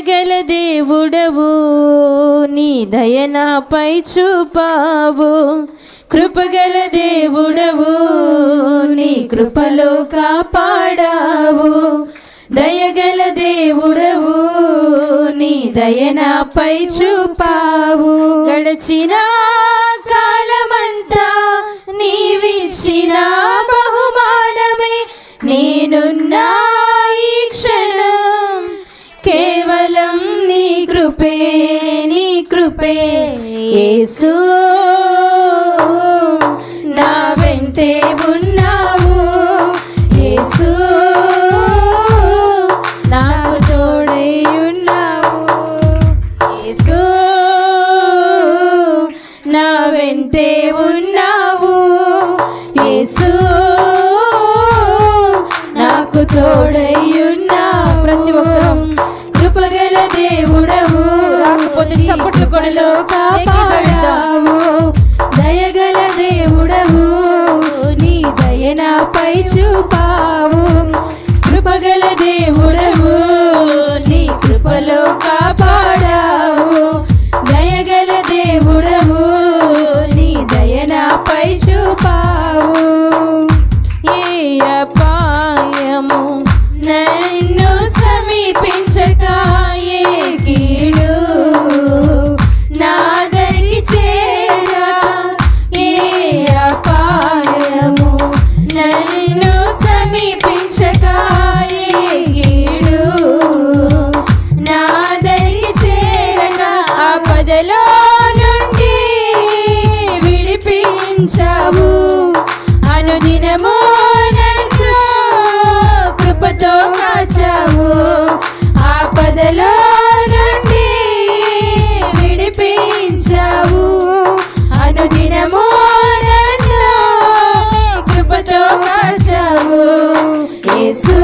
గల దేవుడవు నీ దయనాపై చూపావు. కృపగల దేవుడవు నీ కృపలో కాపాడావు. దయగల దేవుడవు నీ దయనాపై చూపావు. గడచిన కాలమంతా నీవిచ్చిన బహుమానమే నేనున్నా కృపే. యేసు నా వెంటే ఉన్నావు. యేసు నాకు తోడై ఉన్నావు. యేసు నా వెంటే ఉన్నావు. యేసు నాకు తోడై ఉన్నావు. ప్రతి ఒక్కరూ కృపగల దేవుడవు. చప్పట్లు కొడలో కాపాడావు దయగల దేవుడవు. నీ దయనాపై చూపావు. కృపగల దేవుడవు. నీ కృపలో కాపాడావు. దయగల దేవుడవు. యేసు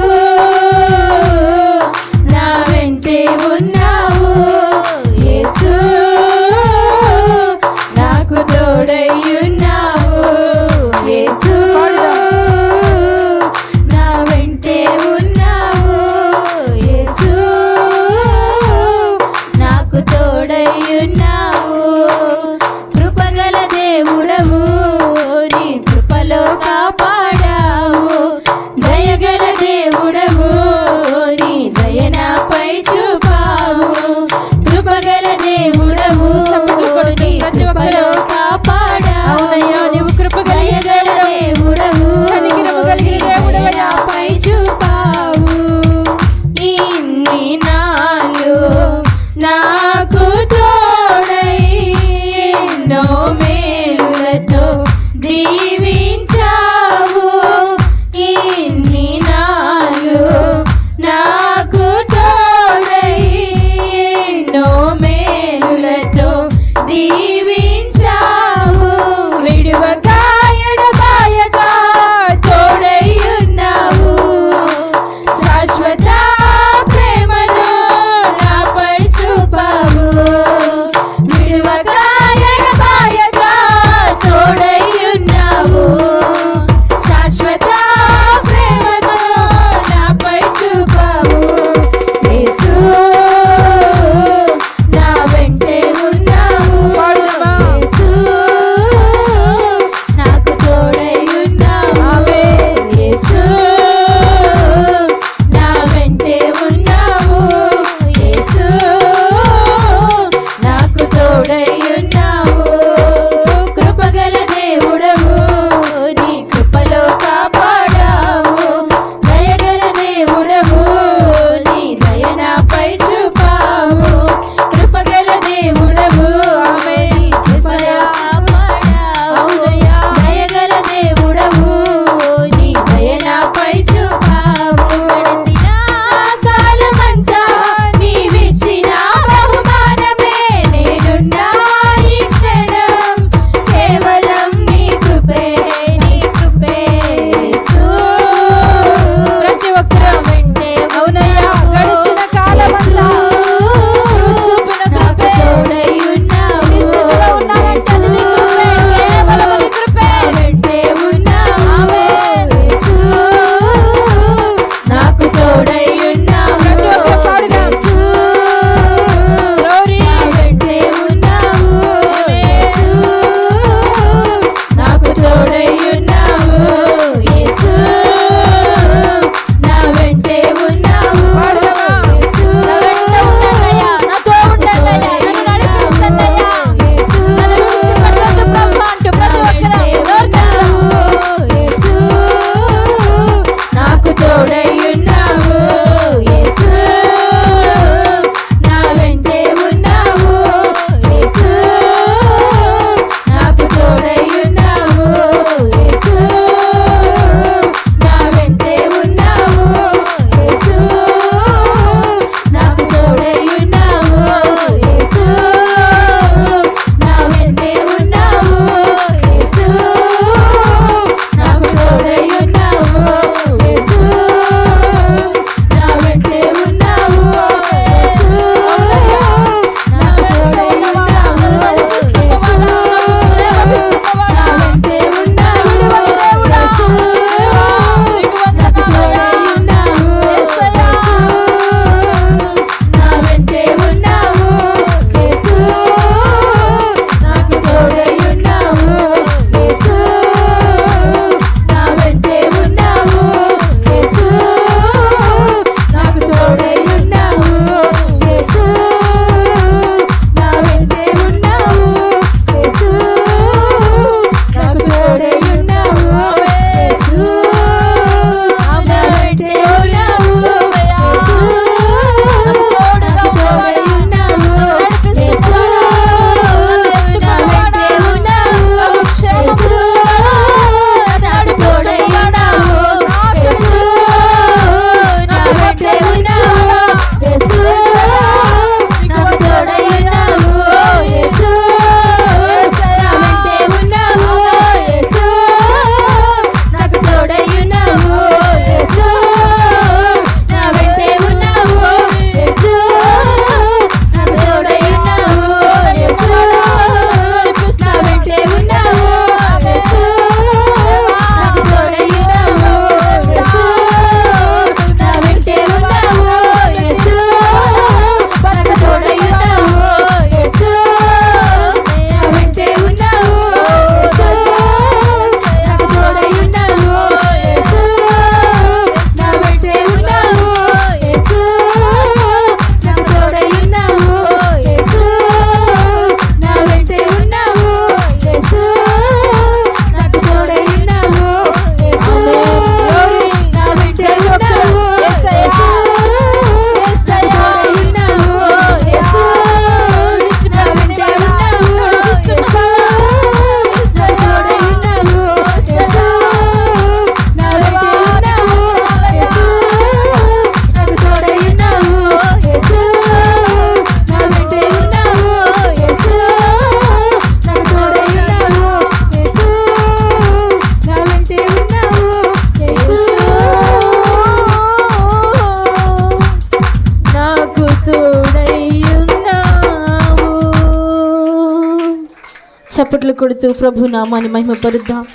చప్పట్లు కొడుతూ ప్రభు నామాన్ని మహిమపరుద్దాం.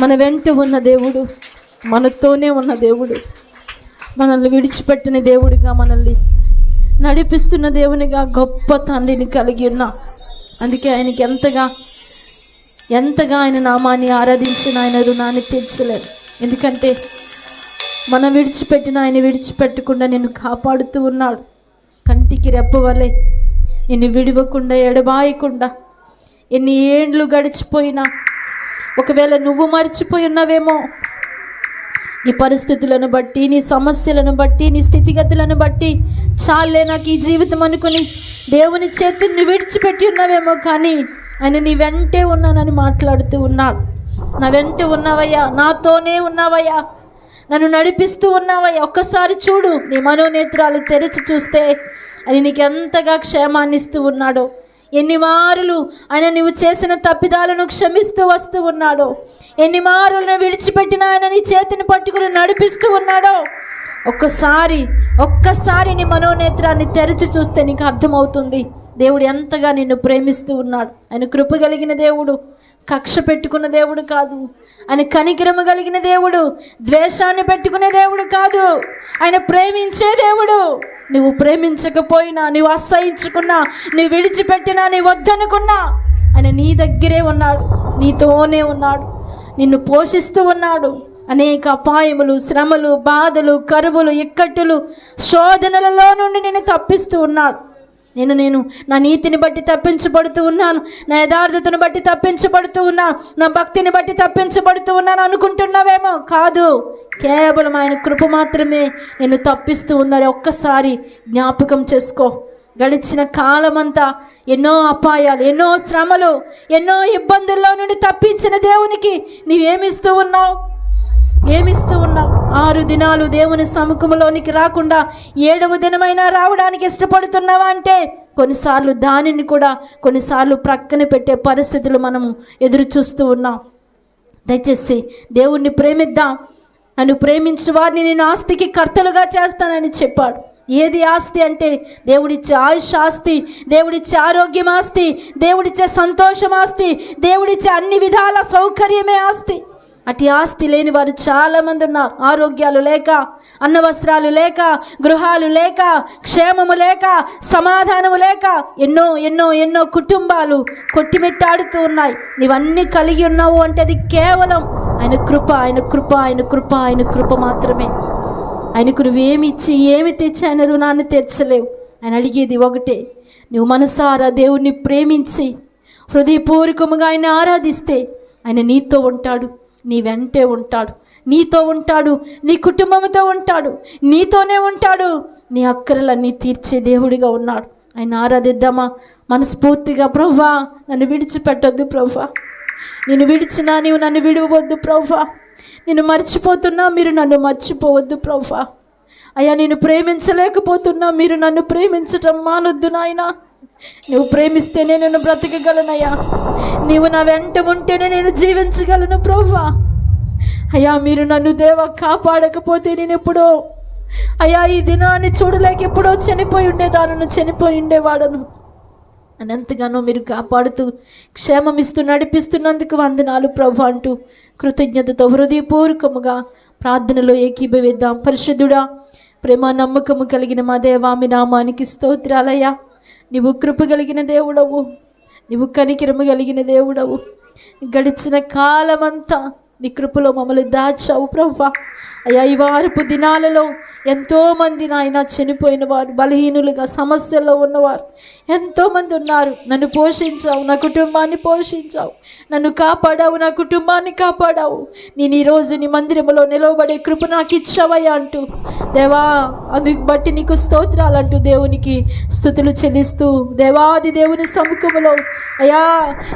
మన వెంట ఉన్న దేవుడు మనతోనే ఉన్న దేవుడు మనల్ని విడిచిపెట్టిన దేవుడిగా మనల్ని నడిపిస్తున్న దేవునిగా గొప్ప తండ్రిని కలిగి ఉన్నా. అందుకే ఆయనకి ఎంతగా ఎంతగా ఆయన నామాన్ని ఆరాధించిన ఆయన రుణాన్ని తీర్చలేదు. ఎందుకంటే మనం విడిచిపెట్టిన ఆయన విడిచిపెట్టకుండా నేను కాపాడుతూ ఉన్నాడు. కంటికి రెప్పవలే. నిన్ను విడివకుండా ఎడబాయకుండా ఎన్ని ఏండ్లు గడిచిపోయినా ఒకవేళ నువ్వు మర్చిపోయి ఉన్నావేమో నీ పరిస్థితులను బట్టి నీ సమస్యలను బట్టి నీ స్థితిగతులను బట్టి చాలే నాకు ఈ జీవితం అనుకుని దేవుని చేతుల్ని విడిచిపెట్టి ఉన్నావేమో కానీ ఆయన నీ వెంటే ఉన్నానని మాట్లాడుతూ ఉన్నాడు నా వెంట ఉన్నావయ్యా నాతోనే ఉన్నావయ్యా నన్ను నడిపిస్తూ ఉన్నావయ్యా. ఒక్కసారి చూడు నీ మనోనేత్రాలు తెరిచి చూస్తే ఆయన నీకు ఎంతగా క్షేమాన్ని ఇస్తూ ఉన్నాడో. ఎన్ని మారులు ఆయన నువ్వు చేసిన తప్పిదాలను క్షమిస్తూ వస్తూ ఉన్నాడో? ఎన్ని మారులను విడిచిపెట్టిన ఆయన నీ చేతిని పట్టుకుని నడిపిస్తూ ఉన్నాడో? ఒక్కసారి ఒక్కసారి నీ మనోనేత్రాన్ని తెరిచి చూస్తే నీకు అర్థమవుతుంది. దేవుడు ఎంతగా నిన్ను ప్రేమిస్తూ ఉన్నాడు. ఆయన కృప కలిగిన దేవుడు కక్ష పెట్టుకున్న దేవుడు కాదు. ఆయన కనికిరము కలిగిన దేవుడు ద్వేషాన్ని పెట్టుకునే దేవుడు కాదు. ఆయన ప్రేమించే దేవుడు. నువ్వు ప్రేమించకపోయినా నువ్వు అసహించుకున్నా నువ్వు విడిచిపెట్టినా నీ వద్దనుకున్నా ఆయన నీ దగ్గరే ఉన్నాడు నీతోనే ఉన్నాడు నిన్ను పోషిస్తూ ఉన్నాడు. అనేక అపాయములు శ్రమలు బాధలు కరువులు ఇక్కట్టులు శోధనలలో నుండి నేను తప్పిస్తూ ఉన్నాడు. నేను నేను నా నీతిని బట్టి తప్పించబడుతూ ఉన్నాను. నా యథార్థతను బట్టి తప్పించబడుతూ ఉన్నాను. నా భక్తిని బట్టి తప్పించబడుతూ ఉన్నాను అనుకుంటున్నావేమో? కాదు. కేవలం ఆయన కృప మాత్రమే నేను తప్పిస్తూ ఉందని ఒక్కసారి జ్ఞాపకం చేసుకో. గడిచిన కాలమంతా ఎన్నో అపాయాలు ఎన్నో శ్రమలు ఎన్నో ఇబ్బందుల్లో నుండి తప్పించిన దేవునికి నీవేమిస్తూ ఉన్నావు? ఏమిస్తూ ఉన్నావు? ఆరు దినాలు దేవుని సముఖంలోనికి రాకుండా ఏడవ దినమైనా రావడానికి ఇష్టపడుతున్నావా అంటే కొన్నిసార్లు దానిని కూడా కొన్నిసార్లు ప్రక్కన పెట్టే పరిస్థితులు మనము ఎదురు చూస్తూ ఉన్నాం. దయచేసి దేవుణ్ణి ప్రేమిద్దాం. నన్ను ప్రేమించు వారిని నేను ఆస్తికి కర్తలుగా చేస్తానని చెప్పాడు. ఏది ఆస్తి అంటే దేవుడిచ్చే ఆయుష్ ఆస్తి దేవుడిచ్చే ఆరోగ్యం ఆస్తి దేవుడిచ్చే సంతోషం ఆస్తి దేవుడిచ్చే అన్ని విధాల సౌకర్యమే ఆస్తి. అటు ఆస్తి లేని వారు చాలామంది ఉన్నారు. ఆరోగ్యాలు లేక అన్న వస్త్రాలు లేక గృహాలు లేక క్షేమము లేక సమాధానము లేక ఎన్నో ఎన్నో ఎన్నో కుటుంబాలు కొట్టిమిట్టాడుతూ ఉన్నాయి. నీవన్నీ కలిగి ఉన్నావు అంటే అది కేవలం ఆయన కృప ఆయన కృప ఆయన కృప ఆయన కృప మాత్రమే. ఆయనకు నువ్వేమి ఇచ్చి ఏమి తెచ్చి ఆయన రుణాన్ని తీర్చలేవు. ఆయన అడిగేది ఒకటే నువ్వు మనసారా దేవుణ్ణి ప్రేమించి హృదయపూర్వకముగా ఆయన ఆరాధిస్తే ఆయన నీతో ఉంటాడు. నీ వెంటే ఉంటాడు. నీతో ఉంటాడు. నీ కుటుంబంతో ఉంటాడు. నీతోనే ఉంటాడు. నీ అక్కరలన్నీ తీర్చే దేవుడిగా ఉన్నాడు. ఆయన ఆరాధిద్దామా? మనస్ఫూర్తిగా ప్రవ్వా నన్ను విడిచిపెట్టొద్దు ప్రవ్వా. నేను విడిచినా నీవు నన్ను విడవద్దు ప్రవ్వా. నేను మర్చిపోతున్నా మీరు నన్ను మర్చిపోవద్దు ప్రవ్వా. అయ్యా నేను ప్రేమించలేకపోతున్నా మీరు నన్ను ప్రేమించటం మానొద్దు నాయనా. నువ్వు ప్రేమిస్తేనే నేను బ్రతకగలనయ్యా. నీవు నా వెంట ఉంటేనే నేను జీవించగలను ప్రభా అయ్యా మీరు నన్ను దేవ కాపాడకపోతే నేను ఎప్పుడో అయ్యా ఈ దినాన్ని చూడలేక ఎప్పుడో చనిపోయి ఉండేదానను చనిపోయి ఉండేవాడను. అని ఎంతగానో మీరు కాపాడుతూ క్షేమమిస్తూ నడిపిస్తున్నందుకు వందనాలు ప్రభు అంటూ కృతజ్ఞతతో హృదయపూర్వకముగా ప్రార్థనలో ఏకీభవిద్దాం. పరిశుద్ధుడా ప్రేమ నమ్మకము కలిగిన మా దేవా మీ నామానికి స్తోత్రాలయ్యా. నీవు కృప కలిగిన దేవుడవు. నీవు కనికిరము కలిగిన దేవుడవు. గడిచిన కాలమంతా నీ కృపలో మమ్మల్ని దాచావు ప్రభా అయ్యా ఈ వారపు దినాలలో ఎంతోమంది నాయన చనిపోయిన వారు బలహీనులుగా సమస్యల్లో ఉన్నవారు ఎంతోమంది ఉన్నారు. నన్ను పోషించావు నా కుటుంబాన్ని పోషించావు. నన్ను కాపాడావు నా కుటుంబాన్ని కాపాడావు. నేను ఈరోజు నీ మందిరంలో నిలవబడే కృప నాకు ఇచ్చావయ్యా అంటూ. దేవా అందుకు బట్టి నీకు స్తోత్రాలంటూ దేవునికి స్థుతులు చెల్లిస్తూ దేవాది దేవుని సముఖములో అయ్యా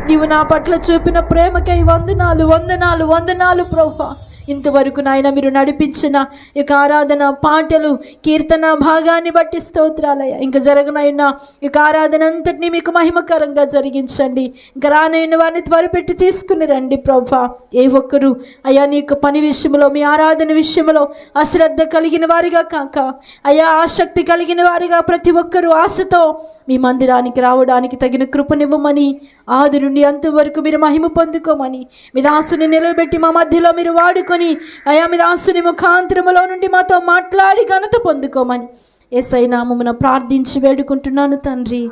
నీవు నా పట్ల చూపిన ప్రేమకై వందనాలు వందనాలు వందనాలు ప్రోఫా ఇంతవరకు నాయన మీరు నడిపించిన ఈ యొక్క ఆరాధన పాటలు కీర్తన భాగాన్ని బట్టి స్తోత్రాలయ్యా. ఇంకా జరగనైన ఈ యొక్క ఆరాధన అంతటినీ మీకు మహిమకరంగా జరిగించండి. ఇంకా రానైన వారిని త్వరపెట్టి తీసుకుని రండి ప్రభా. ఏ ఒక్కరు అయ్యా నీ యొక్క పని విషయంలో మీ ఆరాధన విషయంలో అశ్రద్ధ కలిగిన వారిగా కాక అయ్యా ఆసక్తి కలిగిన వారిగా ప్రతి ఒక్కరూ ఆశతో మీ మందిరానికి రావడానికి తగిన కృపనివ్వమని ఆది నుండి అంతవరకు మీరు మహిమ పొందుకోమని మీ దాసుని నిలబెట్టి మా మధ్యలో మీరు వాడుకో వాడుకొని అయా మీ దాసుని ముఖాంతరములో నుండి మాతో మాట్లాడి ఘనత పొందుకోమని. ఏసై నామమున ప్రార్థించి వేడుకుంటున్నాను తండ్రి.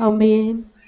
అమ్మే